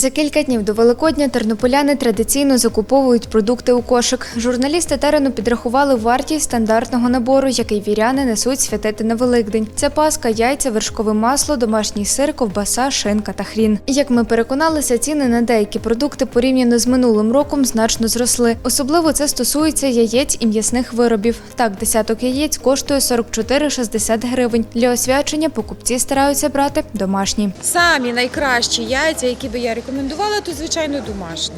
За кілька днів до Великодня тернополяни традиційно закуповують продукти у кошик. Журналісти терену підрахували вартість стандартного набору, який віряни несуть святити на Великдень. Це паска, яйця, вершкове масло, домашній сир, ковбаса, шинка та хрін. Як ми переконалися, ціни на деякі продукти порівняно з минулим роком значно зросли. Особливо це стосується яєць і м'ясних виробів. Так, десяток яєць коштує 44,60 гривень. Для освячення покупці стараються брати домашні. Самі найкращі яйця, які би я рекомендувала, то звичайно домашні.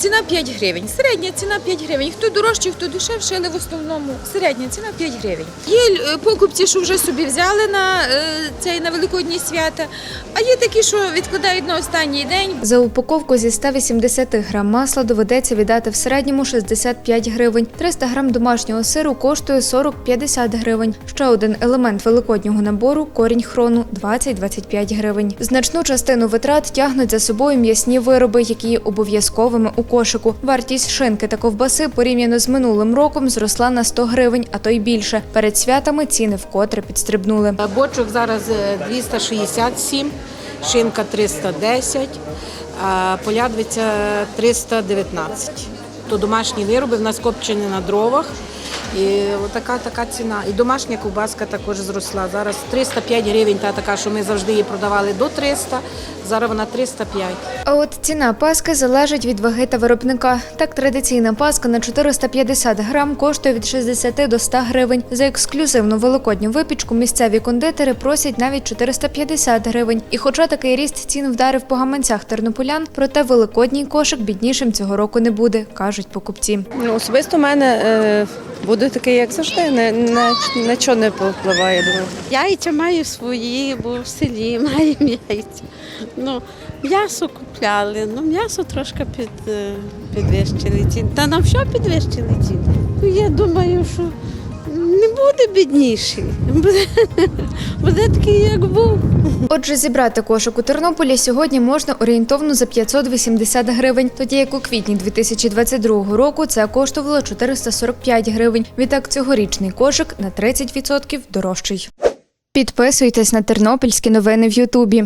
Ціна 5 гривень. Середня ціна 5 гривень. Хто дорожчий, хто дешевший, але в основному середня ціна 5 гривень. Є е, покупці, що вже собі взяли на е, цей на великодні свята, а є такі, що відкладають на останній день. За упаковку зі 180 грам масла доведеться віддати в середньому 65 гривень. 300 грам домашнього сиру коштує 40-50 гривень. Ще один елемент великоднього набору корінь хрону 20-25 гривень. Значну частину витрат тягнуть за собою м'ясні вироби, які є обов'язковими у кошику. Вартість шинки та ковбаси порівняно з минулим роком зросла на 100 гривень, а то й більше. Перед святами ціни вкотре підстрибнули. Бочок зараз е, 267, шинка 310, а полядвиця 319. То домашні вироби, в нас копчені на дровах. І така така ціна. І домашня ковбаска також зросла. Зараз 305 гривень, та така, що ми завжди її продавали до 300, зараз вона 305. А от ціна паски залежить від ваги та виробника. Так, традиційна паска на 450 грам коштує від 60 до 100 гривень. За ексклюзивну великодню випічку місцеві кондитери просять навіть 450 гривень. І хоча такий ріст цін вдарив по гаманцях тернополян, проте великодній кошик біднішим цього року не буде, кажуть покупці. Ну, особисто в мене е, буде такий, як завжди, не, не, нічого не повпливає. Яйця маю свої, бо в селі маємо яйця. Ну, м'ясо купляли, ну м'ясо трошки під, е, підвищили ціни. Та нам що підвищили ціни? Ну, я думаю, що не буде бідніший. Буде, такий, як був. Отже, зібрати кошик у Тернополі сьогодні можна орієнтовно за 580 гривень, тоді як у квітні 2022 року це коштувало 445 гривень. Відтак цьогорічний кошик на 30% дорожчий. Підписуйтесь на тернопільські новини в Ютубі.